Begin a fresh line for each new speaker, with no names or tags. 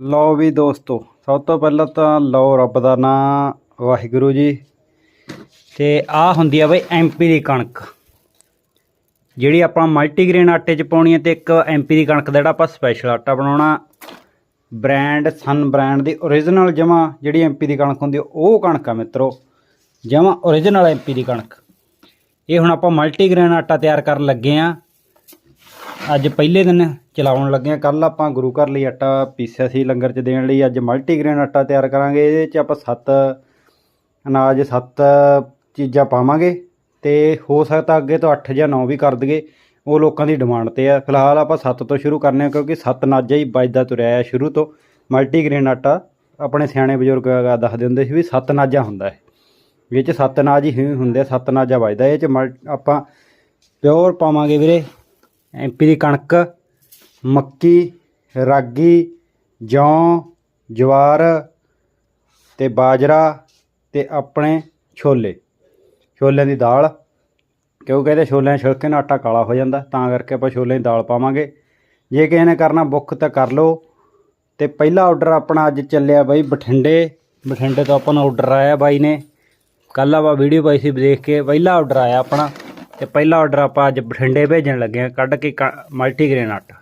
ਲਓ ਵੀ ਦੋਸਤੋ, ਸਭ ਤੋਂ ਪਹਿਲਾਂ ਤਾਂ ਲਓ ਰੱਬ ਦਾ ਨਾਮ, ਵਾਹਿਗੁਰੂ ਜੀ। ਤੇ ਆ ਹੁੰਦੀ ਆ ਬਈ ਐਮਪੀ ਦੀ ਕਣਕ। ਜਿਹੜੀ ਆਪਾਂ ਮਲਟੀਗ੍ਰੇਨ ਆਟੇ 'ਚ ਪਾਉਣੀ ਹੈ ਤੇ ਇੱਕ ਐਮਪੀ ਦੀ ਕਣਕ ਦਾ ਜਿਹੜਾ ਆਪਾਂ ਸਪੈਸ਼ਲ ਆਟਾ ਬਣਾਉਣਾ। ਬ੍ਰਾਂਡ, ਸਨ ਬ੍ਰਾਂਡ ਦੀ origignal ਜਮਾ ਜਿਹੜੀ ਐਮਪੀ ਦੀ ਕਣਕ ਹੁੰਦੀ ਉਹ ਕਣਕ ਆ ਮਿੱਤਰੋ। ਜਮਾ origignal ਐਮਪੀ ਦੀ ਕਣਕ। ਇਹ ਹੁਣ ਆਪਾਂ ਮਲਟੀਗ੍ਰੇਨ ਆਟਾ ਤਿਆਰ ਕਰਨ ਲੱਗੇ ਆ। ਅੱਜ ਪਹਿਲੇ ਦਿਨ ਚਲਾਉਣ ਲੱਗੇ ਆ ਕੱਲ ਆਪਾਂ ਗੁਰੂ ਘਰ ਲਈ ਆਟਾ ਪੀਸਿਆ ਸੀ ਲੰਗਰ 'ਚ ਦੇਣ ਲਈ। ਅੱਜ ਮਲਟੀਗ੍ਰੇਨ ਆਟਾ ਤਿਆਰ ਕਰਾਂਗੇ। ਇਹਦੇ 'ਚ ਆਪਾਂ ਸੱਤ ਅਨਾਜ ਸੱਤ ਚੀਜ਼ਾਂ ਪਾਵਾਂਗੇ ਤੇ ਹੋ ਸਕਦਾ ਅੱਗੇ ਤੋਂ 8 ਜਾਂ 9 ਵੀ ਕਰ ਦਈਏ। ਉਹ ਲੋਕਾਂ ਦੀ ਡਿਮਾਂਡ ਤੇ ਆ। ਫਿਲਹਾਲ ਆਪਾਂ ਸੱਤ ਤੋਂ ਸ਼ੁਰੂ ਕਰਨੇ ਆ ਕਿਉਂਕਿ ਸੱਤ ਨਾਜਾ ਹੀ ਵੱਜਦਾ ਤੁਰਿਆ ਆ ਸ਼ੁਰੂ ਤੋਂ। ਮਲਟੀਗ੍ਰੇਨ ਆਟਾ ਆਪਣੇ ਸਿਆਣੇ ਬਜ਼ੁਰਗ ਦੱਸਦੇ ਹੁੰਦੇ ਸੀ ਵੀ ਸੱਤ ਨਾਜਾ ਹੁੰਦਾ ਹੈ ਵਿੱਚ 'ਚ ਸੱਤ ਨਾਜ ਹੀ ਹੁੰਦੇ ਆ, ਸੱਤ ਨਾਜਾ ਵੱਜਦਾ। ਇਹ 'ਚ ਮਲ ਆਪਾਂ ਪਿਓਰ ਪਾਵਾਂਗੇ ਵੀਰੇ। ਐਮਪੀ ਦੀ ਕਣਕ, ਮੱਕੀ, ਰਾਗੀ, ਜੌਂ, ਜਵਾਰ ਤੇ ਬਾਜਰਾ ਤੇ ਆਪਣੇ ਛੋਲੇ। ਛੋਲਿਆਂ ਦੀ ਦਾਲ ਕਿਉਂਕਿ ਇਹਦੇ ਛੋਲਿਆਂ ਛਿਲਕੇ ਨਾਲ ਆਟਾ ਕਾਲਾ ਹੋ ਜਾਂਦਾ, ਤਾਂ ਕਰਕੇ ਆਪਾਂ ਛੋਲਿਆਂ ਦੀ ਦਾਲ ਪਾਵਾਂਗੇ। ਜੇ ਕਿਸੇ ਨੇ ਕਰਨਾ ਬੁੱਕ ਤਾਂ ਕਰ ਲਓ। ਤੇ ਪਹਿਲਾ ਆਰਡਰ ਆਪਣਾ ਅੱਜ ਚੱਲਿਆ ਬਾਈ ਬਠਿੰਡੇ। ਬਠਿੰਡੇ ਤੋਂ ਆਪਾਂ ਨੂੰ ਆਰਡਰ ਆਇਆ ਬਾਈ ਨੇ। ਕੱਲ ਆਪਾਂ ਵੀਡੀਓ ਪਾਈ ਸੀ ਦੇਖ ਕੇ, ਪਹਿਲਾ ਆਰਡਰ ਆਇਆ ਆਪਣਾ। ਤੇ ਪਹਿਲਾ ਆਰਡਰ ਆਪਾਂ ਅੱਜ ਬਠਿੰਡੇ ਭੇਜਣ ਲੱਗੇ ਆ ਕੱਢ ਕੇ ਮਲਟੀਗ੍ਰੇਨ ਆਟਾ।